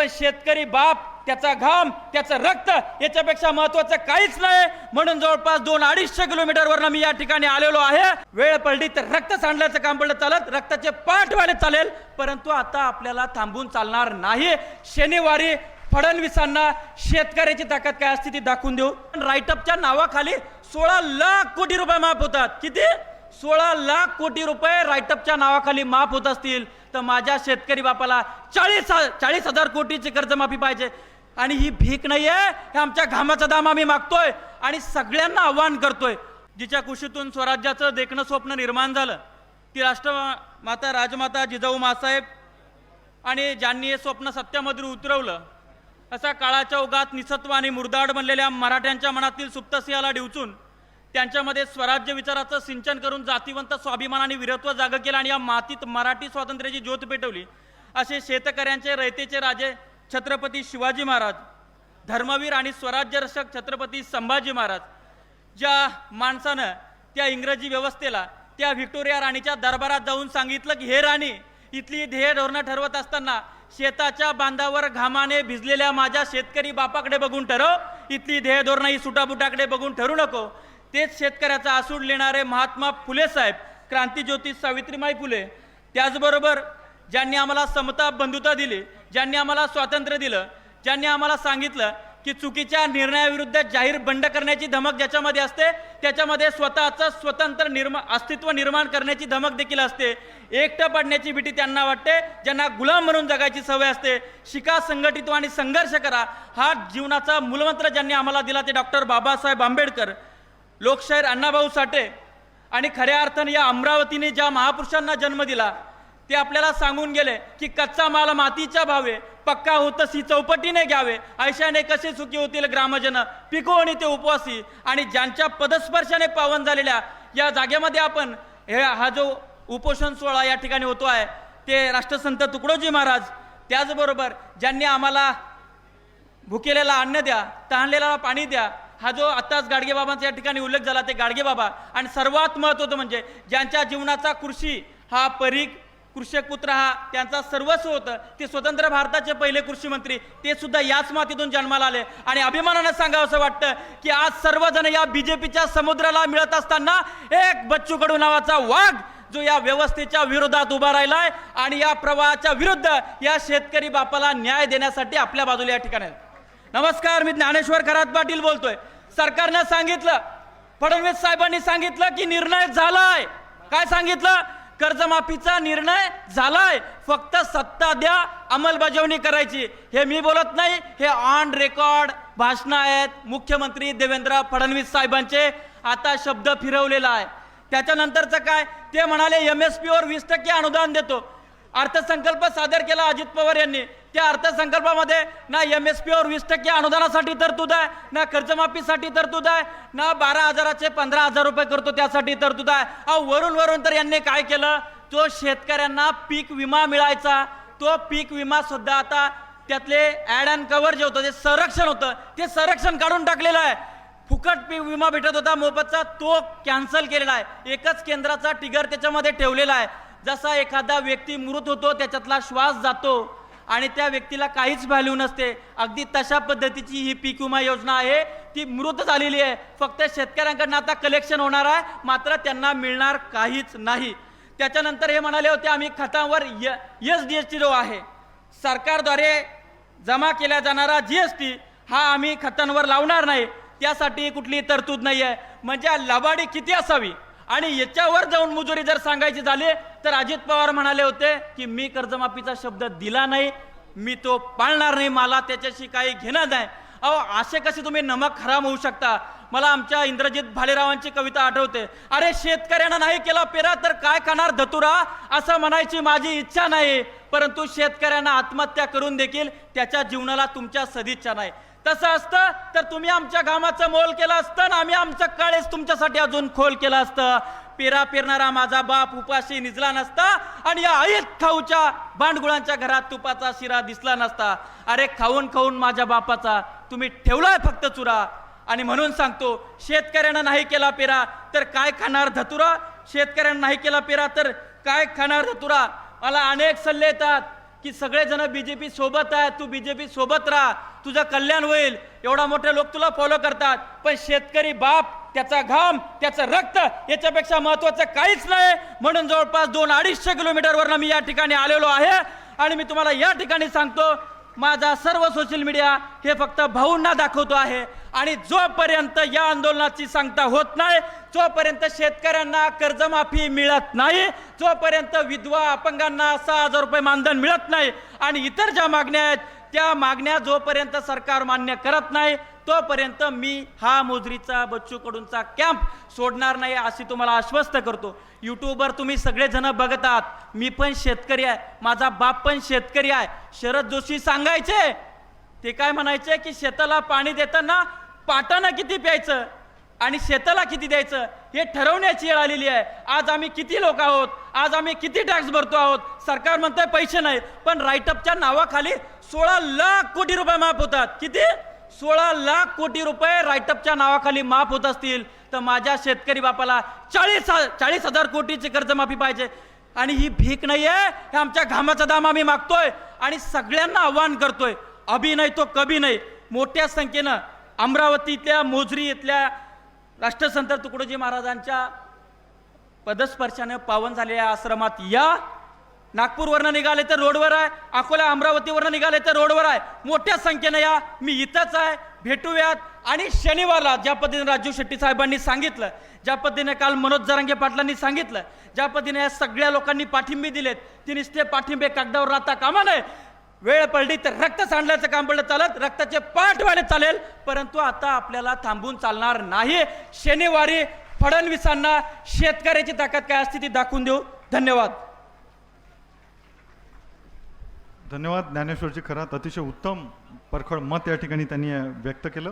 पण शेतकरी बाप त्याचा घाम त्याचं रक्त याच्यापेक्षा महत्वाचं काहीच नाही. म्हणून जवळपास दोन अडीचशे किलोमीटरवरनं मी या ठिकाणी आलेलो आहे. वेळ पडली तर रक्त सांडल्याचं काम पडलं चालत रक्ताचे पाठ वाढत चालेल. परंतु आता आपल्याला थांबून चालणार नाही. शनिवारी फडणवीसांना शेतकऱ्याची ताकद काय असते ती दाखवून देऊ. राईटअपच्या नावाखाली सोळा लाख कोटी रुपये माफ होतात. किती? सोळा लाख कोटी रुपये रायटअपच्या नावाखाली माफ होत असतील तर माझ्या शेतकरी बापाला चाळीस चाळीस हजार कोटीची कर्जमाफी पाहिजे. आणि ही भीक नाही आहे हे आमच्या घामाचा दाम आम्ही मागतोय आणि सगळ्यांना आव्हान करतोय. जिच्या कुशीतून स्वराज्याचं देखणं स्वप्न निर्माण झालं ती राष्ट्रमाता राजमाता जिजाऊ मासाहेब आणि ज्यांनी हे स्वप्न सत्यामध्ये उतरवलं असा काळाच्या ओघात निसत्व आणि मुरदाड बनलेल्या मराठ्यांच्या मनातील सुप्तसिंहाला डिवचून त्यांच्यामध्ये स्वराज्य विचाराचं सिंचन करून जातीवंत स्वाभिमान आणि वीरत्व जागं केलं आणि या मातीत मराठी स्वातंत्र्याची ज्योत पेटवली. असे शेतकऱ्यांचे रयतेचे राजे छत्रपती शिवाजी महाराज धर्मवीर आणि स्वराज्य रक्षक छत्रपती संभाजी महाराज ज्या माणसानं त्या इंग्रजी व्यवस्थेला त्या व्हिक्टोरिया राणीच्या दरबारात जाऊन सांगितलं की हे राणी इथली ध्येय धोरणं ठरवत असताना शेताच्या बांधावर घामाने भिजलेल्या माझ्या शेतकरी बापाकडे बघून ठरव. इथली ध्येय धोरणं ही सुटाबुटाकडे बघून ठरू नको. तेच शेतकऱ्याचा आसूड लेणारे महात्मा फुले साहेब क्रांतीज्योती सावित्रीमाई फुले. त्याचबरोबर ज्यांनी आम्हाला समता बंधुता दिली ज्यांनी आम्हाला स्वातंत्र्य दिलं ज्यांनी आम्हाला सांगितलं की चुकीच्या निर्णयाविरुद्ध जाहीर बंड करण्याची धमक ज्याच्यामध्ये असते त्याच्यामध्ये स्वतःचं स्वतंत्र निर्मा अस्तित्व निर्माण करण्याची धमक देखील असते. एकटं पडण्याची भीती त्यांना वाटते ज्यांना गुलाम म्हणून जगायची सवय असते. शिका संघटित आणि संघर्ष करा हा जीवनाचा मूलमंत्र ज्यांनी आम्हाला दिला ते डॉक्टर बाबासाहेब आंबेडकर. लोकशाहीर अण्णाभाऊ साठे आणि खऱ्या अर्थाने या अमरावतीने ज्या महापुरुषांना जन्म दिला ते आपल्याला सांगून गेले की कच्चा माल मातीच्या भावे पक्का होतसी चौपटीने घ्यावे. ऐशाने कसे सुखी होतील ग्रामजन? पिको आणि ते उपवासी आणि ज्यांच्या पदस्पर्शाने पावन झालेल्या या जागेमध्ये आपण हे हा जो उपोषण सोहळा या ठिकाणी होतो आहे ते राष्ट्रसंत तुकडोजी महाराज त्याचबरोबर ज्यांनी आम्हाला भुकेलेला अन्न द्या तहानलेला पाणी द्या हा जो आत्ताच गाडगेबाबांचा या ठिकाणी उल्लेख झाला ते गाडगेबाबा आणि सर्वात महत्त्वाचं म्हणजे ज्यांच्या जीवनाचा कृषी हा परीख कृषक पुत्र हा त्यांचा सर्वस्व होतं ते स्वतंत्र भारताचे पहिले कृषी मंत्री ते सुद्धा याच मातीतून जन्माला आले आणि अभिमानानं सांगावं असं वाटतं की आज सर्वजण या बीजेपीच्या समुद्राला मिळत असताना एक बच्चू कडू नावाचा वाघ जो या व्यवस्थेच्या विरोधात उभा राहिलाय आणि या प्रवाहाच्या विरुद्ध या शेतकरी बापाला न्याय देण्यासाठी आपल्या बाजूला या ठिकाणी आहे. नमस्कार मी ज्ञानेश्वर खरात पाटील बोलतोय. सरकारनं सांगितलं फडणवीस साहेबांनी सांगितलं की निर्णय झालाय. काय सांगितलं? कर्जमाफीचा निर्णय झालाय. फक्त सत्ता द्या अंमलबजावणी करायची. हे मी बोलत नाही हे ऑन रेकॉर्ड भाषणं आहेत मुख्यमंत्री देवेंद्र फडणवीस साहेबांचे. आता शब्द फिरवलेला आहे. त्याच्यानंतरचं काय? ते म्हणाले एम एस पीवर वीस टक्के अनुदान देतो. अर्थसंकल्प सादर केला अजित पवार यांनी. त्या अर्थसंकल्पामध्ये ना एम एस पीवर वीस टक्के अनुदानासाठी तरतूद आहे ना कर्जमाफीसाठी तरतूद आहे ना बारा हजाराचे पंधरा हजार रुपये करतो त्यासाठी तरतूद आहे. अहो वरून वरून तर यांनी काय केलं? तो शेतकऱ्यांना पीक विमा मिळायचा तो पीक विमा सुद्धा आता त्यातले ॲड अँड कव्हर जे होतं ते संरक्षण होतं ते संरक्षण काढून टाकलेलं आहे. फुकट पीक विमा भेटत होता मोफतचा तो कॅन्सल केलेला आहे. एकच केंद्राचा टिगर त्याच्यामध्ये ठेवलेला आहे. जसा एखादा व्यक्ती मृत होतो त्याच्यातला श्वास जातो आणि त्या व्यक्तीला काहीच व्हॅल्यू नसते. अगदी तशा पद्धतीची ही पीक विमा योजना आहे. ती मृत झालेली आहे. फक्त शेतकऱ्यांकडनं आता कलेक्शन होणार आहे. मात्र त्यांना मिळणार काहीच नाही. त्याच्यानंतर हे म्हणाले होते आम्ही खतांवर य एस डी एस टी जो आहे सरकारद्वारे जमा केला जाणारा जी एस टी हा आम्ही खतांवर लावणार नाही. त्यासाठी कुठली तरतूद नाही आहे म्हणजे लबाडी किती असावी? आणि याच्यावर जाऊन मुजुरी जर सांगायची झाली तर अजित पवार म्हणाले होते की मी कर्जमाफीचा शब्द दिला नाही मी तो पाळणार नाही मला त्याच्याशी काही घेणं नाही. अहो असे कसे तुम्ही नमक खराब होऊ शकता? मला आमच्या इंद्रजित भालेरावांची कविता आठवते. अरे शेतकऱ्यांना नाही केला पेरा तर काय खाणार धतुरा? असं म्हणायची माझी इच्छा नाही. परंतु शेतकऱ्यांना आत्महत्या करून देखील त्याच्या जीवनाला तुमच्या सदिच्छा नाही. तसं असतं तर तुम्ही आमच्या घामाचं मोल केलं असतं ना आम्ही आमचं काळेस तुमच्यासाठी अजून खोल केलं असतं. पेरा पेरणारा माझा बाप उपाशी निजला नसता आणि या ऐत खाऊच्या भांडगुळांच्या घरात तुपाचा शिरा दिसला नसता. अरे खाऊन खाऊन माझ्या बापाचा तुम्ही ठेवलाय फक्त चुरा. आणि म्हणून सांगतो शेतकऱ्यांना नाही केला पेरा तर काय खाणार धतुरा? शेतकऱ्यांना नाही केला पेरा तर काय खाणार धतुरा? मला अनेक सल्ले येतात. की सगळेजण बी जे पी सोबत आहे तू बी जे पी सोबत राहा तुझं कल्याण होईल. एवढा मोठे लोक तुला फॉलो करतात. पण शेतकरी बाप त्याचा घाम त्याचं रक्त याच्यापेक्षा महत्वाचं काहीच नाही. म्हणून जवळपास दोन अडीचशे किलोमीटरवरनं मी या ठिकाणी आलेलो आहे. आणि मी तुम्हाला या ठिकाणी सांगतो माझा सर्व सोशल मीडिया हे फक्त भाऊंना दाखवतो आहे. आणि जोपर्यंत या आंदोलनाची सांगता होत नाही जोपर्यंत शेतकऱ्यांना कर्जमाफी मिळत नाही जोपर्यंत विधवा अपंगांना सहा हजार रुपये मानधन मिळत नाही आणि इतर ज्या मागण्या आहेत त्या मागण्या जोपर्यंत सरकार मान्य करत नाही तोपर्यंत मी हा मोजरीचा बच्चूकडूनचा कॅम्प सोडणार नाही अशी तुम्हाला आश्वस्त करतो. यूट्यूबवर तुम्ही सगळेजण बघतात. मी पण शेतकरी आहे. माझा बाप पण शेतकरी आहे. शरद जोशी सांगायचे ते काय म्हणायचे की शेताला पाणी देताना पाटानं किती प्यायचं? आणि शेताला किती द्यायचं? हे ठरवण्याची वेळ आलेली आहे. आज आम्ही किती लोक आहोत? आज आम्ही किती टॅक्स भरतो आहोत? सरकार म्हणतंय पैसे नाही पण राईटअपच्या नावाखाली सोळा लाख कोटी रुपये माफ होतात. किती? सोळा लाख कोटी रुपये राईटअपच्या नावाखाली माफ होत असतील. तर माझ्या शेतकरी बापाला चाळीस चाळीस हजार कोटीची कर्जमाफी पाहिजे. आणि ही भीक नाही आहे हे आमच्या घामाचा दाम आम्ही मागतोय. आणि सगळ्यांना आव्हान करतोय. अभिनय तो कभी नाही. मोठ्या संख्येनं अमरावतीतल्या मोजरी इथल्या राष्ट्रसंत तुकडोजी महाराजांच्या पदस्पर्शाने पावन झालेल्या आश्रमात या. नागपूरवरनं निघाले तर रोडवर आहे. अकोला अमरावतीवरनं निघाले तर रोडवर आहे. मोठ्या संख्येनं या. मी इथंच आहे. भेटूयात. आणि शनिवारला ज्या पद्धतीने राजू शेट्टी साहेबांनी सांगितलं ज्या पद्धतीने काल मनोज जरांगे पाटलांनी सांगितलं ज्या पद्धतीने या सगळ्या लोकांनी पाठिंबे दिलेत ती निस्ते पाठिंबे कागदावर राहता कामा नये. वेळ पडली तर रक्त सांडल्याचं काम पडलं चालत रक्ताचे पाठ वाढत चालेल. परंतु आता आपल्याला थांबून चालणार नाही. शनिवारी फडणवीसांना शेतकऱ्याची ताकद काय असते ती दाखवून देऊ. धन्यवाद. धन्यवाद. ज्ञानेश्वरजी खरात अतिशय उत्तम परखड मत या ठिकाणी त्यांनी व्यक्त केलं.